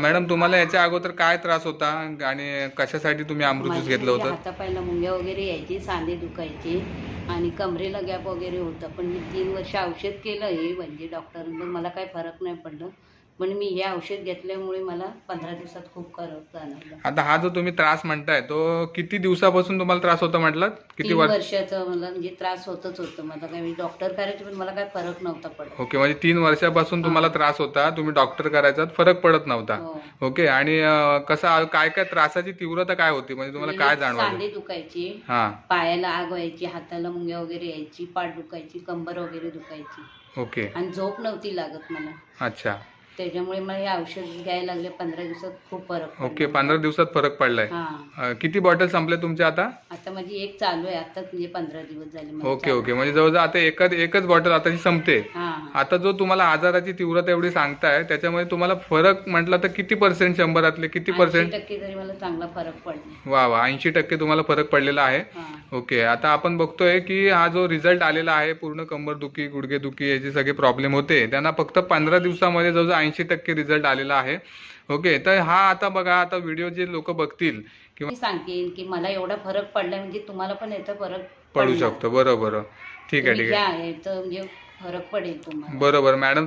Madam तुम्हाला याच्या अगोदर काय त्रास होता आणि कशासाठी तुम्ही अमृत ज्यूस घेतलं होतं? हातापायला मुंग्या वगैरे यायची सांधे दुखायचे आणि कमरेला गॅप वगैरे होता. पण मी तीन वर्ष औषध केलं हे म्हणजे डॉक्टरांकडून. मला काही फरक नाही पडलं. पण मी हे औषध घेतल्यामुळे मला पंधरा दिवसात खूप जाणवला आता हा जो तुम्ही त्रास म्हणताय तो किती दिवसापासून तुम्हाला त्रास होता म्हटलं किती तीन वर्ष वर्षाचं मला म्हणजे त्रास होतच होतं. मला काय मी डॉक्टर करायचे पण मला काय फरक नव्हता पडत. ओके म्हणजे तीन वर्षापासून तुम्हाला त्रास होता तुम्ही डॉक्टर करायचा फरक पडत नव्हता. हो. ओके आणि अ, कसा काय काय त्रासाची तीव्रता काय होती? म्हणजे तुम्हाला काय म्हणजे जाणवलं? सांधे दुखायचे हा. पायाला आग व्हायची हाताला मुंग्या वगैरे यायची पाठ दुखायची कंबर वगैरे दुखायची. ओके. आणि झोप नव्हती लागत मला. अच्छा. त्याच्यामुळे मला हे औषध घ्यायला लागले पंधरा दिवसात खूप फरक पडला. ओके पंधरा दिवसात फरक पडलाय. हा. अ, किती बॉटल संपल्या तुमच्या आता? आता माझी एक चालू आहे आता म्हणजे पंधरा दिवस झाले मला ओके चालू. ओके म्हणजे जवळजवळ आता एकच एकच बॉटल आताची संपते. हा. हा. आता जो तुम्हाला आजाराची तीव्रता एवढी सांगताय त्याच्यामध्ये तुम्हाला फरक म्हटलं तर किती पर्सेंट शंभरातले किती 80 पर्सेंट टक्के तरी मला चांगला फरक पडला. वा वा ऐंशी टक्के तुम्हाला फरक पडलेला आहे. हा. ओके आता आपण बघतोय की हा जो रिझल्ट आलेला आहे पूर्ण कंबरदुखी गुडघेदुखी याचे सगळे प्रॉब्लेम होते. त्यांना फक्त पंधरा दिवसामध्ये जवळजवळ ऐंशी टक्के रिझल्ट आलेला आहे. ओके तर हा आता बघा आता व्हिडिओ जे लोक बघतील किंवा मी सांगते की मला एवढा फरक पडला म्हणजे तुम्हाला पण याचा फरक पडू. शकतो. बरोबर. ठीक आहे ठीक आहे. म्हणजे फरक पडेल तुम्हाला. बरोबर. मॅडम